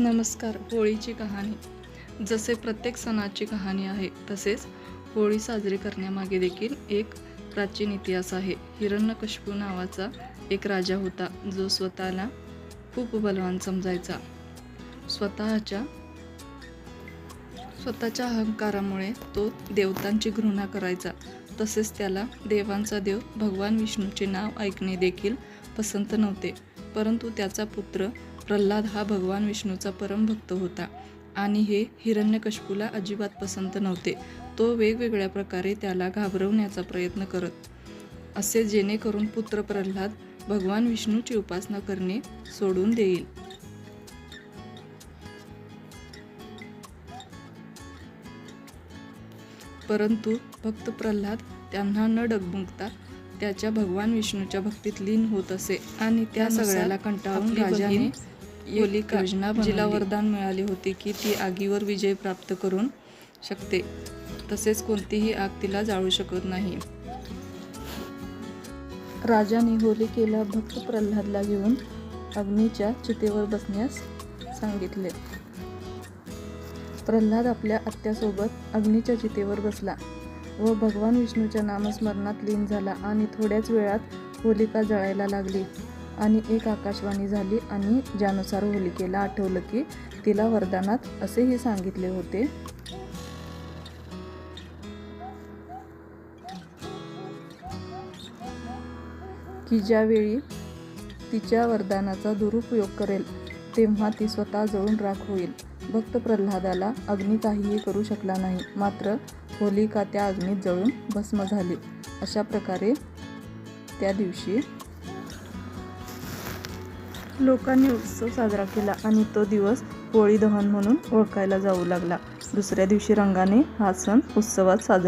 नमस्कार होळीची कहाणी. जसे प्रत्येक सणाची कहाणी आहे तसेच होळी साजरी करण्यामागे देखील एक प्राचीन इतिहास आहे. हिरण्यकशिपू नावाचा एक राजा होता जो स्वतःला खूप बलवान समजायचा. स्वतःच्या स्वतःच्या अहंकारामुळे तो देवतांची घृणा करायचा. तसेच त्याला देवांचा देव भगवान विष्णूचे नाव ऐकणे देखील पसंत नव्हते. परंतु त्याचा पुत्र प्रल्हाद हा भगवान विष्णूचा परमभक्त होता आणि हे हिरण्यकशिपूला अजिबात पसंत नव्हते. तो वेगवेगळ्या प्रकारे त्याला घाबरवण्याचा प्रयत्न करत असे जेणेकरून पुत्र प्रल्हाद भगवान विष्णूची उपासना करणे सोडून देईल. परंतु भक्त प्रल्हाद त्यांना न डगमगता त्याच्या भगवान विष्णूच्या भक्तीत लीन होत असे आणि त्या सगळ्याला कंटाळून राजाने बहीण योलिका योजना जिला. वरदान मिळाले होते की ती आगीवर विजय प्राप्त करून शकते. तसेच कोणतीही आग तिला जाळू शकत नाही. राजाने होलिकेला भक्त प्रल्हादला घेऊन अग्नीच्या चितेवर बसण्यास सांगितले. प्रल्हाद आपल्या आत्यासोबत अग्नीच्या चितेवर बसला व भगवान विष्णूच्या नामस्मरणात लीन झाला आणि थोड्याच वेळात होलिका जळायला लागली. आणि एक आकाशवाणी झाली आणि ज्यानुसार होलिकेला आठवलं की तिला वरदानात असेही सांगितले होते. की ज्यावेळी तिच्या वरदानाचा दुरुपयोग करेल तेव्हा ती स्वतः जळून राख होईल. भक्त प्रल्हादाला अग्नी काहीही करू शकला नाही मात्र होलिका त्या अग्नीत जळून भस्म झाली. अशा प्रकारे त्या दिवशी लोकांनी उत्सव साजरा केला आणि तो दिवस होळी दहन म्हणून ओळखायला जाऊ लागला. दुसऱ्या दिवशी रंगाने हा सण उत्सवात साजरा